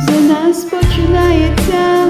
за нас починається.